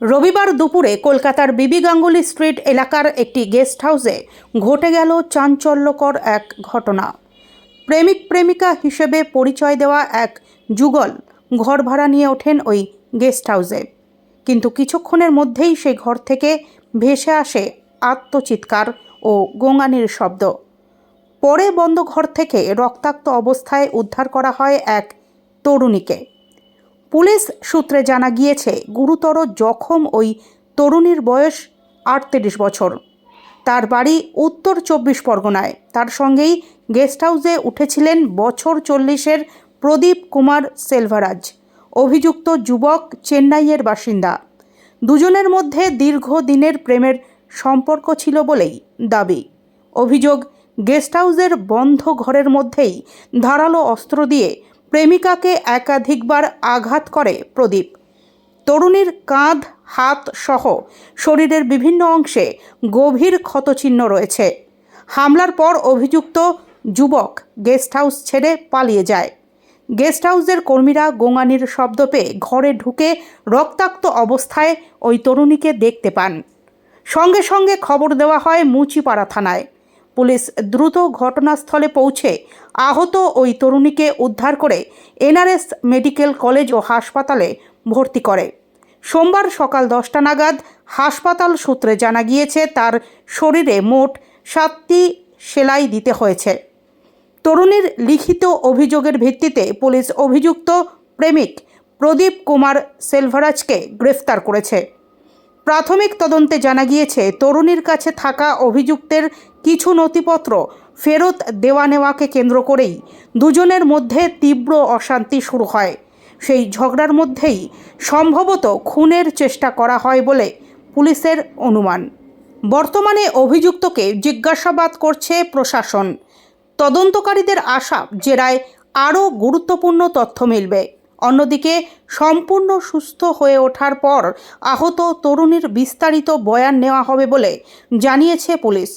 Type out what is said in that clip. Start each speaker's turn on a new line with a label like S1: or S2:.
S1: রবিবার দুপুরে কলকাতার বিবি গাঙ্গুলি স্ট্রিট এলাকার একটি গেস্ট হাউসে ঘটে গেল চাঞ্চল্যকর এক ঘটনা। প্রেমিক প্রেমিকা হিসেবে পরিচয় দেওয়া এক যুগল ঘর ভাড়া নিয়ে ওঠেন ওই গেস্ট হাউসে। কিন্তু কিছুক্ষণের মধ্যেই সেই ঘর থেকে ভেসে আসে আত্মচিৎকার ও গোঙানির শব্দ। পরে বন্ধ ঘর থেকে রক্তাক্ত অবস্থায় উদ্ধার করা হয় এক তরুণীকে। পুলিশ সূত্রে জানা গিয়েছে, গুরুতর জখম ওই তরুণীর বয়স আটত্রিশ বছর। তার বাড়ি উত্তর চব্বিশ পরগনায়। তার সঙ্গেই গেস্ট হাউসে উঠেছিলেন বছর চল্লিশের প্রদীপ কুমার সেলভারাজ, অভিযুক্ত যুবক চেন্নাইয়ের বাসিন্দা। দুজনের মধ্যে দীর্ঘদিনের প্রেমের সম্পর্ক ছিল বলেই দাবি। অভিযোগ, গেস্ট হাউসের বন্ধ ঘরের মধ্যেই ধারালো অস্ত্র দিয়ে প্রেমিকাকে একাধিকবার আঘাত করে প্রদীপ। তরুণীর কাঁধ, হাত সহ শরীরের বিভিন্ন অংশে গভীর ক্ষতচিহ্ন রয়েছে। হামলার পর অভিযুক্ত যুবক গেস্ট হাউস ছেড়ে পালিয়ে যায়। গেস্ট হাউসের কর্মীরা গোঙানির শব্দ পেয়ে ঘরে ঢুকে রক্তাক্ত অবস্থায় ওই তরুণীকে দেখতে পান। সঙ্গে সঙ্গে খবর দেওয়া হয় মুচিপাড়া থানায়। পুলিশ দ্রুত ঘটনাস্থলে পৌঁছে আহত ওই তরুণীকে উদ্ধার করে এনআরএস মেডিকেল কলেজ ও হাসপাতালে ভর্তি করে। সোমবার সকাল দশটা নাগাদ হাসপাতাল সূত্রে জানা গিয়েছে, তার শরীরে মোট সাতটি সেলাই দিতে হয়েছে। তরুণীর লিখিত অভিযোগের ভিত্তিতে পুলিশ অভিযুক্ত প্রেমিক প্রদীপ কুমার সেলভারাজকে গ্রেফতার করেছে। প্রাথমিক তদন্তে জানা গিয়েছে, তরুণীর কাছে থাকা অভিযুক্তের কিছু নথিপত্র ফেরত দেওয়া নেওয়াকে কেন্দ্র করেই দুজনের মধ্যে তীব্র অশান্তি শুরু হয়। সেই ঝগড়ার মধ্যেই সম্ভবত খুনের চেষ্টা করা হয় বলে পুলিশের অনুমান। বর্তমানে অভিযুক্তকে জিজ্ঞাসাবাদ করছে প্রশাসন। তদন্তকারীদের আশা, জেরায় আরও গুরুত্বপূর্ণ তথ্য মিলবে। অন্যদিকে সম্পূর্ণ সুস্থ হয়ে ওঠার পর আহত তরুণীর বিস্তারিত বয়ান নেওয়া হবে বলে জানিয়েছে পুলিশ।